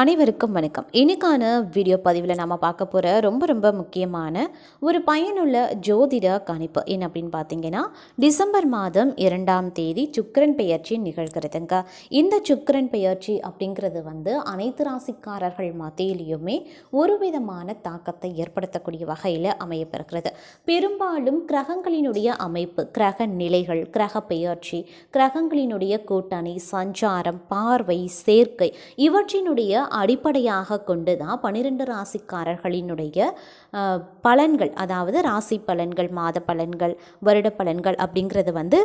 அனைவருக்கும் வணக்கம். இன்னைக்கான வீடியோ பதிவில் நம்ம பார்க்க போகிற ரொம்ப ரொம்ப முக்கியமான ஒரு பயனுள்ள ஜோதிட கணிப்பு என்ன அப்படின்னு பார்த்தீங்கன்னா டிசம்பர் மாதம் இரண்டாம் தேதி சுக்கிரன் பெயர்ச்சி நிகழ்கிறதுங்க. இந்த சுக்கிரன் பெயர்ச்சி அப்படிங்கிறது வந்து அனைத்து ராசிக்காரர்கள் மத்தியிலையுமே ஒரு விதமான தாக்கத்தை ஏற்படுத்தக்கூடிய வகையில் அமையப்பெறுகிறது. பெரும்பாலும் கிரகங்களினுடைய அமைப்பு கிரக நிலைகள் கிரக பெயர்ச்சி கிரகங்களினுடைய கூட்டணி சஞ்சாரம் பார்வை சேர்க்கை இவற்றினுடைய அடிப்படையாக கொண்டு தான் பன்னிரெண்டு ராசிக்காரர்களினுடைய பலன்கள் அதாவது ராசி பலன்கள் மாத பலன்கள் வருட பலன்கள் அப்படிங்கிறது வந்து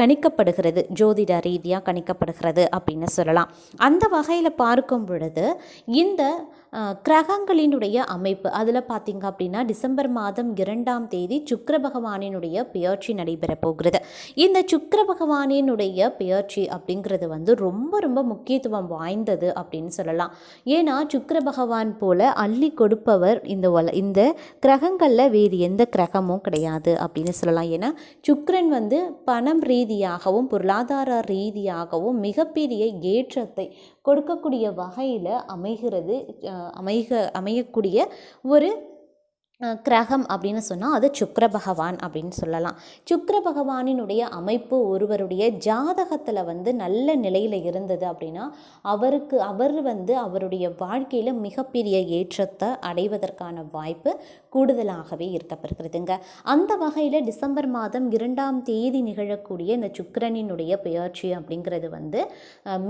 கணிக்கப்படுகிறது. ஜோதிட ரீதியாக கணிக்கப்படுகிறது அப்படின்னு சொல்லலாம். அந்த வகையில் பார்க்கும் பொழுது இந்த கிரகங்களினுடைய அமைப்பு அதில் பார்த்தீங்க அப்படின்னா டிசம்பர் மாதம் இரண்டாம் தேதி சுக்கர பகவானினுடைய பெயர்ச்சி நடைபெற போகிறது. இந்த சுக்கர பகவானினுடைய பெயர்ச்சி அப்படிங்கிறது வந்து ரொம்ப ரொம்ப முக்கியத்துவம் வாய்ந்தது அப்படின்னு சொல்லலாம். ஏன்னா சுக்கர பகவான் போல அள்ளி கொடுப்பவர் இந்த உல இந்த கிரகங்களில் வேறு எந்த கிரகமும் கிடையாது அப்படின்னு சொல்லலாம். ஏன்னா சுக்ரன் வந்து பணம் ரீதியாகவும் பொருளாதார ரீதியாகவும் மிகப்பெரிய ஏற்றத்தை கொடுக்கக்கூடிய வகையில் அமைகிறது அமைக அமையக்கூடிய ஒரு கிரகம் அப்படின்னு சொன்னால் அது சுக்கர பகவான் அப்படின்னு சொல்லலாம். சுக்கர பகவானினுடைய அமைப்பு ஒருவருடைய ஜாதகத்தில் வந்து நல்ல நிலையில் இருந்தது அப்படின்னா அவருக்கு அவர் வந்து அவருடைய வாழ்க்கையில் மிகப்பெரிய ஏற்றத்தை அடைவதற்கான வாய்ப்பு கூடுதலாகவே இருக்கப்படுகிறதுங்க அந்த வகையில் டிசம்பர் மாதம் இரண்டாம் தேதி நிகழக்கூடிய இந்த சுக்கரனினுடைய பெயர்ச்சி அப்படிங்கிறது வந்து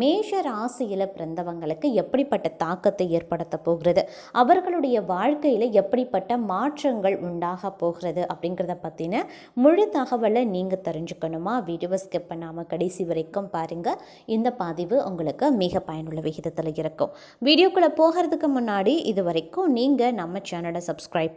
மேஷ ராசியில் பிறந்தவங்களுக்கு எப்படிப்பட்ட தாக்கத்தை ஏற்படுத்த போகிறது? அவர்களுடைய வாழ்க்கையில் எப்படிப்பட்ட மாற்றங்கள் உண்டாக போகிறது அப்படிங்கிறத பற்றின முழு தகவலை நீங்கள் தெரிஞ்சுக்கணுமா? வீடியோவை ஸ்கிப் பண்ணாமல் கடைசி வரைக்கும் பாருங்கள் இந்த பதிவு உங்களுக்கு மிக பயனுள்ள விகிதத்தில் இருக்கும். வீடியோக்குள்ளே போகிறதுக்கு முன்னாடி இது வரைக்கும் நீங்கள் நம்ம சேனலை சப்ஸ்கிரைப்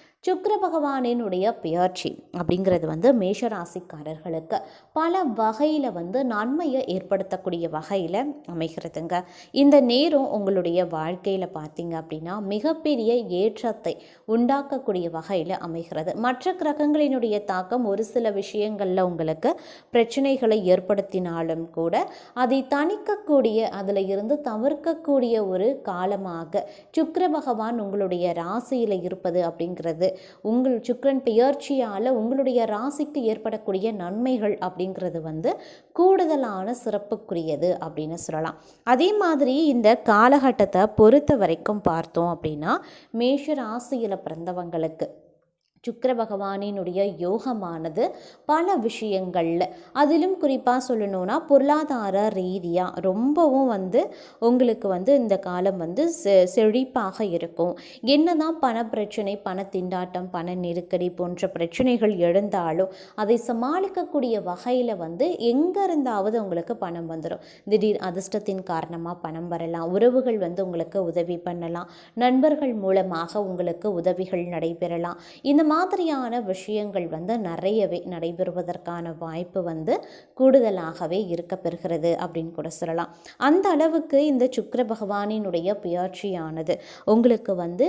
சுக்கர பகவானினுடைய பெயர்ச்சி அப்படிங்கிறது வந்து மேஷராசிக்காரர்களுக்கு பல வகையில் வந்து நன்மையை ஏற்படுத்தக்கூடிய வகையில் அமைகிறதுங்க. இந்த நேரம் உங்களுடைய வாழ்க்கையில் பார்த்தீங்க அப்படின்னா மிகப்பெரிய ஏற்றத்தை உண்டாக்கக்கூடிய வகையில் அமைகிறது. மற்ற கிரகங்களினுடைய தாக்கம் ஒரு சில விஷயங்களில் உங்களுக்கு பிரச்சனைகளை ஏற்படுத்தினாலும் கூட அதை தணிக்கக்கூடிய அதில் இருந்து தவிர்க்கக்கூடிய ஒரு காலமாக சுக்கர பகவான் உங்களுடைய ராசியில் இருப்பது அப்படிங்கிறது உங்கள் சுக்கரன் பெயர்ச்சியால் உங்களுடைய ராசிக்கு ஏற்படக்கூடிய நன்மைகள் அப்படிங்கிறது வந்து கூடுதலான சிறப்புக்குரியது அப்படின்னு சொல்லலாம். அதே மாதிரி இந்த காலகட்டத்தை பொறுத்த வரைக்கும் பார்த்தோம் அப்படின்னா மேஷ ராசியில் பிறந்தவங்களுக்கு சுக்கர பகவானினுடைய யோகமானது பல விஷயங்களில். அதிலும் குறிப்பாக சொல்லணும்னா பொருளாதார ரீதியாக ரொம்பவும் வந்து உங்களுக்கு வந்து இந்த காலம் வந்து செ செழிப்பாக இருக்கும். என்னதான் பண பிரச்சனை பண திண்டாட்டம் பண நெருக்கடி போன்ற பிரச்சனைகள் எழுந்தாலும் அதை சமாளிக்கக்கூடிய வகையில் வந்து எங்கே இருந்தாவது உங்களுக்கு பணம் வந்துடும் திடீர் அதிர்ஷ்டத்தின் காரணமாக பணம் வரலாம். உறவுகள் வந்து உங்களுக்கு உதவி பண்ணலாம். நண்பர்கள் மூலமாக உங்களுக்கு உதவிகள் நடைபெறலாம். இந்த மாதிரியான விஷயங்கள் வந்து நிறையவே நடைபெறுவதற்கான வாய்ப்பு வந்து கூடுதலாகவே இருக்கப்பெறுகிறது அப்படின்னு கூட சொல்லலாம். அந்த அளவுக்கு இந்த சுக்கர பகவானினுடைய பெயர்ச்சியானது உங்களுக்கு வந்து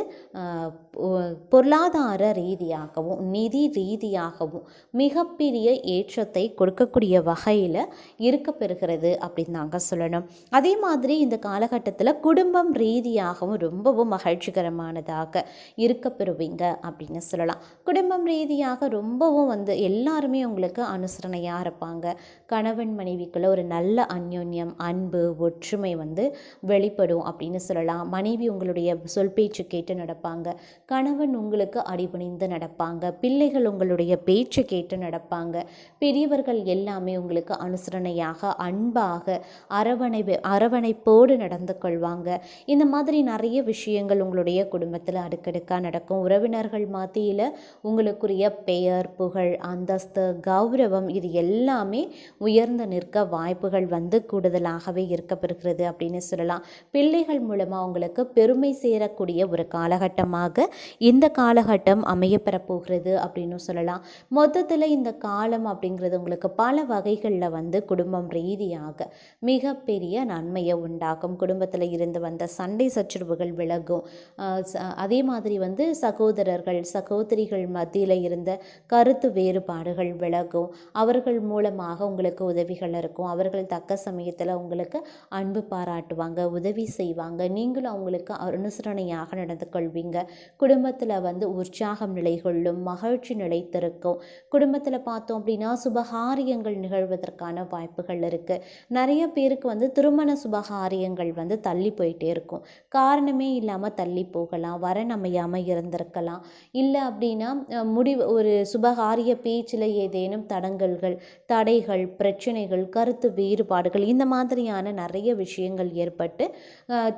பொருளாதார ரீதியாகவும் நிதி ரீதியாகவும் மிகப்பெரிய ஏற்றத்தை கொடுக்கக்கூடிய வகையில் இருக்கப்பெறுகிறது அப்படின்னு தாங்க சொல்லணும். அதே மாதிரி இந்த காலகட்டத்தில் குடும்பம் ரீதியாகவும் ரொம்பவும் மகிழ்ச்சிகரமானதாக இருக்கப்பெறுவீங்க அப்படின்னு சொல்லலாம். குடும்பம் ரீதியாக ரொம்பவும் வந்து எல்லாருமே உங்களுக்கு அனுசரணையாக இருப்பாங்க. கணவன் மனைவிக்குள்ளே ஒரு நல்ல அந்யோன்யம் அன்பு ஒற்றுமை வந்து வெளிப்படும் அப்படின்னு சொல்லலாம். மனைவி உங்களுடைய சொல் பேச்சு கேட்டு நடப்பாங்க. கணவன் உங்களுக்கு அடிபணிந்து நடப்பாங்க. பிள்ளைகள் உங்களுடைய பேச்சு கேட்டு நடப்பாங்க. பெரியவர்கள் எல்லாமே உங்களுக்கு அனுசரணையாக அன்பாக அரவணை அரவணைப்போடு நடந்து கொள்வாங்க. இந்த மாதிரி நிறைய விஷயங்கள் உங்களுடைய குடும்பத்தில் அடுக்கடுக்காக நடக்கும். உறவினர்கள் மத்தியில் உங்களுக்குரிய பெயர் புகழ் அந்தஸ்து கௌரவம் இது எல்லாமே உயர்ந்து நிற்க வாய்ப்புகள் வந்து கூடுதலாகவே இருக்கப்பெறுகிறது அப்படின்னு சொல்லலாம். பிள்ளைகள் மூலமாக உங்களுக்கு பெருமை சேரக்கூடிய ஒரு காலகட்டமாக இந்த காலகட்டம் அமையப்பெற போகிறது அப்படின்னு சொல்லலாம். மொத்தத்தில் இந்த காலம் அப்படிங்கிறது உங்களுக்கு பல வகைகளில் வந்து குடும்பம் ரீதியாக மிகப்பெரிய நன்மையை உண்டாக்கும். குடும்பத்தில் இருந்து வந்த சண்டை சச்சரவுகள் விலகும். ச- அதே மாதிரி வந்து சகோதரர்கள் சகோதரிகள் மத்தியில் இருந்த கருத்து வேறுபாடுகள் விலகும். அவர்கள் மூலமாக உங்களுக்கு உதவிகள் இருக்கும். அவர்கள் தக்க சமயத்தில் உங்களுக்கு அன்பு பாராட்டுவாங்க உதவி செய்வாங்க. நீங்களும் அவங்களுக்கு அனுசரணையாக நடந்து கொள்வீங்க. குடும்பத்தில் வந்து உற்சாகம் நிலை கொள்ளும் மகிழ்ச்சி நிலைத்திருக்கும். குடும்பத்தில் பார்த்தோம் அப்படின்னா சுபகாரியங்கள் நிகழ்வதற்கான வாய்ப்புகள் இருக்குது நிறைய பேருக்கு வந்து திருமண சுபகாரியங்கள் வந்து தள்ளி போயிட்டே இருக்கும். காரணமே இல்லாமல் தள்ளி போகலாம் வரன் அமையாமல் இருந்திருக்கலாம். இல்லை அப்படின்னா அப்படின்னா முடிவு ஒரு சுபகாரிய பேச்சில் ஏதேனும் தடங்கல்கள் தடைகள் பிரச்சனைகள் கருத்து வேறுபாடுகள் இந்த மாதிரியான நிறைய விஷயங்கள் ஏற்பட்டு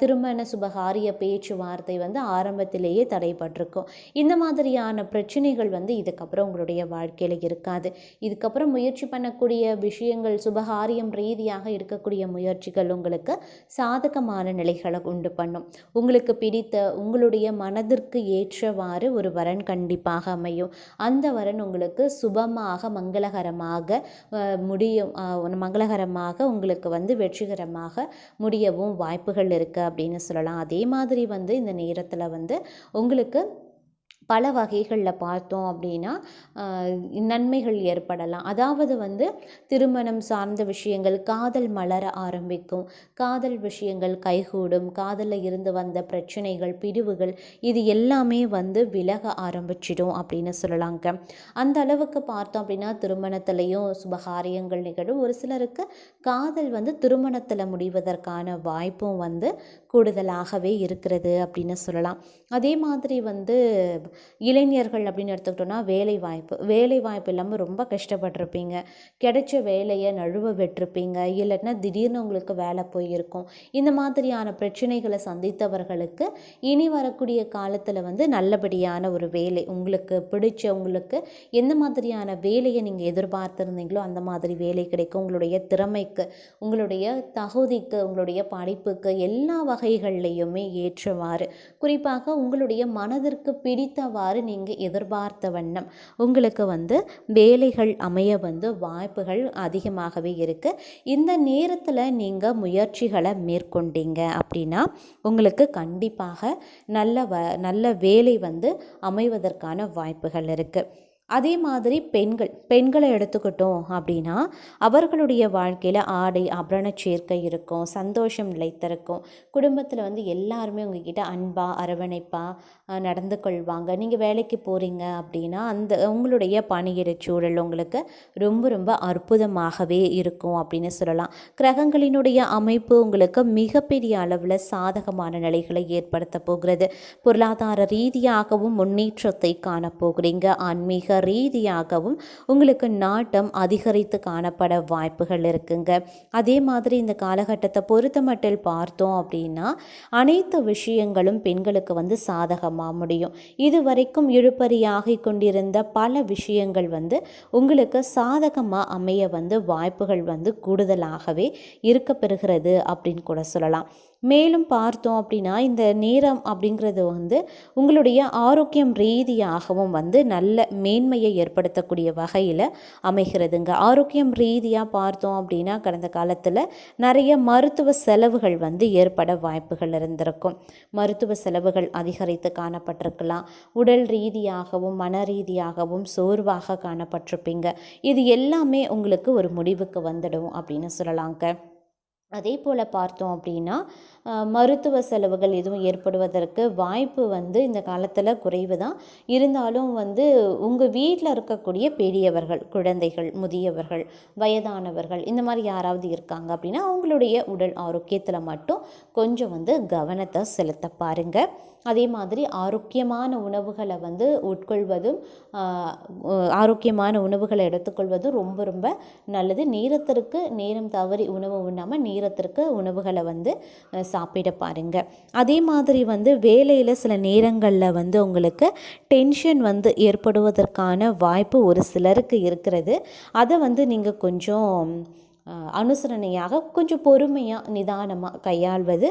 திருமண சுபகாரிய பேச்சுவார்த்தை வந்து ஆரம்பத்திலேயே தடைபட்டிருக்கும். இந்த மாதிரியான பிரச்சனைகள் வந்து இதுக்கப்புறம் உங்களுடைய வாழ்க்கையில் இருக்காது. இதுக்கப்புறம் முயற்சி பண்ணக்கூடிய விஷயங்கள் சுபகாரியம் ரீதியாக இருக்கக்கூடிய முயற்சிகள் உங்களுக்கு சாதகமான நிலைகளை உண்டு பண்ணும். உங்களுக்கு பிடித்த உங்களுடைய மனதிற்கு ஏற்றவாறு ஒரு வரன் கண்டிப்பாக அமையும். அந்த வரன் உங்களுக்கு சுபமாக மங்களகரமாக முடியும். மங்களகரமாக உங்களுக்கு வந்து வெற்றிகரமாக முடியவும் வாய்ப்புகள் இருக்குது அப்படின்னு சொல்லலாம். அதே மாதிரி வந்து இந்த நேரத்தில் வந்து உங்களுக்கு பல வகைகளில் பார்த்தோம் அப்படின்னா நன்மைகள் ஏற்படலாம். அதாவது வந்து திருமணம் சார்ந்த விஷயங்கள் காதல் மலர ஆரம்பிக்கும். காதல் விஷயங்கள் கைகூடும். காதலில் இருந்து வந்த பிரச்சனைகள் பிரிவுகள் இது எல்லாமே வந்து விலக ஆரம்பிச்சிடும் அப்படின்னு சொல்லலாங்க. அந்த அளவுக்கு பார்த்தோம் அப்படின்னா திருமணத்திலையும் சுபகாரியங்கள் நிகழும். ஒரு சிலருக்கு காதல் வந்து திருமணத்தில் முடிவதற்கான வாய்ப்பும் வந்து கூடுதலாகவே இருக்கிறது அப்படின்னு சொல்லலாம். அதே மாதிரி வந்து இளைஞர்கள் அப்படின்னு எடுத்துக்கிட்டோம்னா வேலை வாய்ப்பு வேலை வாய்ப்பு இல்லாமல் ரொம்ப கஷ்டப்பட்டிருப்பீங்க. கிடைச்ச வேலையை நழுவ விட்டுருப்பீங்க. இல்லைன்னா திடீர்னு உங்களுக்கு வேலை போயிருக்கும். இந்த மாதிரியான பிரச்சனைகளை சந்தித்தவர்களுக்கு இனி வரக்கூடிய காலத்தில் வந்து நல்லபடியான ஒரு வேலை உங்களுக்கு பிடிச்ச உங்களுக்கு எந்த மாதிரியான வேலையை நீங்கள் எதிர்பார்த்துருந்தீங்களோ அந்த மாதிரி வேலை கிடைக்கும். உங்களுடைய திறமைக்கு உங்களுடைய தகுதிக்கு உங்களுடைய படிப்புக்கு எல்லா வகைகள்லையுமே ஏற்றவாறு. குறிப்பாக உங்களுடைய மனதிற்கு பிடித்த பிடித்தவாறு நீங்கள் எதிர்பார்த்த வண்ணம். உங்களுக்கு வந்து வேலைகள் அமைய வந்து வாய்ப்புகள் அதிகமாகவே இருக்குது இந்த நேரத்தில் நீங்கள் முயற்சிகளை மேற்கொண்டீங்க அப்படின்னா உங்களுக்கு கண்டிப்பாக நல்ல வ நல்ல வேலை வந்து அமைவதற்கான வாய்ப்புகள் இருக்குது அதே மாதிரி பெண்கள் பெண்களை எடுத்துக்கிட்டோம் அப்படின்னா அவர்களுடைய வாழ்க்கையில் ஆடை ஆபரண சேர்க்கை இருக்கும் சந்தோஷம் நிலைத்திருக்கும். குடும்பத்தில் வந்து எல்லாருமே உங்ககிட்ட அன்பாக அரவணைப்பாக நடந்து கொள்வாங்க. நீங்கள் வேலைக்கு போகிறீங்க அப்படின்னா அந்த உங்களுடைய பணியிட சூழல் உங்களுக்கு ரொம்ப ரொம்ப அற்புதமாகவே இருக்கும் அப்படின்னு சொல்லலாம். கிரகங்களினுடைய அமைப்பு உங்களுக்கு மிகப்பெரிய அளவில் சாதகமான நிலைகளை ஏற்படுத்த போகிறது. பொருளாதார ரீதியாகவும் முன்னேற்றத்தை காணப்போகிறீங்க. ஆன்மீக ரீதியாகவும் உங்களுக்கு நாட்டம் அதிகரித்து காணப்பட வாய்ப்புகள் இருக்குங்க. அதே மாதிரி இந்த காலகட்டத்தை பொறுத்தமட்டில் பார்த்தோம் அப்படின்னா அனைத்து விஷயங்களும் பெண்களுக்கு வந்து சாதகமாக முடியும். இதுவரைக்கும் இழுபறியாகி கொண்டிருந்த பல விஷயங்கள் வந்து உங்களுக்கு சாதகமாக அமைய வந்து வாய்ப்புகள் வந்து கூடுதலாகவே இருக்க பெறுகிறது அப்படின்னு கூட சொல்லலாம். மேலும் பார்த்தோம் அப்படின்னா இந்த நேரம் அப்படிங்கிறது வந்து உங்களுடைய ஆரோக்கியம் ரீதியாகவும் வந்து நல்ல மேன்மையை ஏற்படுத்தக்கூடிய வகையில் அமைகிறதுங்க. ஆரோக்கியம் ரீதியாக பார்த்தோம் அப்படின்னா கடந்த காலத்தில் நிறைய மருத்துவ செலவுகள் வந்து ஏற்பட வாய்ப்புகள் இருந்திருக்கும். மருத்துவ செலவுகள் அதிகரித்து காணப்பட்டிருக்கலாம். உடல் ரீதியாகவும் மன ரீதியாகவும் சோர்வாக காணப்பட்டிருப்பீங்க. இது எல்லாமே உங்களுக்கு ஒரு முடிவுக்கு வந்துடும் அப்படின்னு சொல்லலாங்க. அதே போல் பார்த்தோம் அப்படின்னா மருத்துவ செலவுகள் எதுவும் ஏற்படுவதற்கு வாய்ப்பு வந்து இந்த காலத்தில் குறைவு தான் இருந்தாலும் வந்து உங்கள் வீட்டில் இருக்கக்கூடிய பெரியவர்கள் குழந்தைகள் முதியவர்கள் வயதானவர்கள் இந்த மாதிரி யாராவது இருக்காங்க அப்படின்னா அவங்களுடைய உடல் ஆரோக்கியத்தில் மட்டும் கொஞ்சம் வந்து கவனத்தை செலுத்த பாருங்க. அதே மாதிரி ஆரோக்கியமான உணவுகளை வந்து உட்கொள்வதும் ஆரோக்கியமான உணவுகளை எடுத்துக்கொள்வதும் ரொம்ப ரொம்ப நல்லது. நேரத்திற்கு நேரம் தவறி உணவு உண்ணாமல் நேரத்திற்கு உணவுகளை வந்து சாப்பிட பாருங்க. அதே மாதிரி வந்து வேலையில் சில நேரங்களில் வந்து உங்களுக்கு டென்ஷன் வந்து ஏற்படுவதற்கான வாய்ப்பு ஒரு சிலருக்கு இருக்கிறது. அதை வந்து நீங்கள் கொஞ்சம் அனுசரணையாக கொஞ்சம் பொறுமையாக நிதானமாக கையாள்வது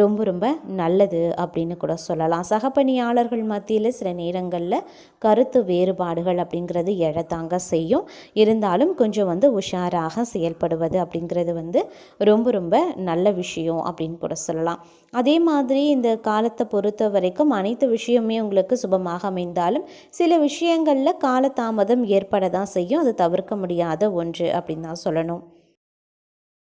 ரொம்ப ரொம்ப நல்லது அப்படின்னு கூட சொல்லலாம். சக பணியாளர்கள் மத்தியில் சில நேரங்களில் கருத்து வேறுபாடுகள் அப்படிங்கிறது எழத்தாங்க செய்யும். இருந்தாலும் கொஞ்சம் வந்து உஷாராக செயல்படுவது அப்படிங்கிறது வந்து ரொம்ப ரொம்ப நல்ல விஷயம் அப்படின்னு கூட சொல்லலாம். அதே மாதிரி இந்த காலத்தை பொறுத்த வரைக்கும் அனைத்து விஷயமே உங்களுக்கு சுபமாக அமைந்தாலும் சில விஷயங்களில் காலதாமதம் ஏற்பட தான் செய்யும். அது தவிர்க்க முடியாத ஒன்று அப்படின்னு தான் சொல்லணும்.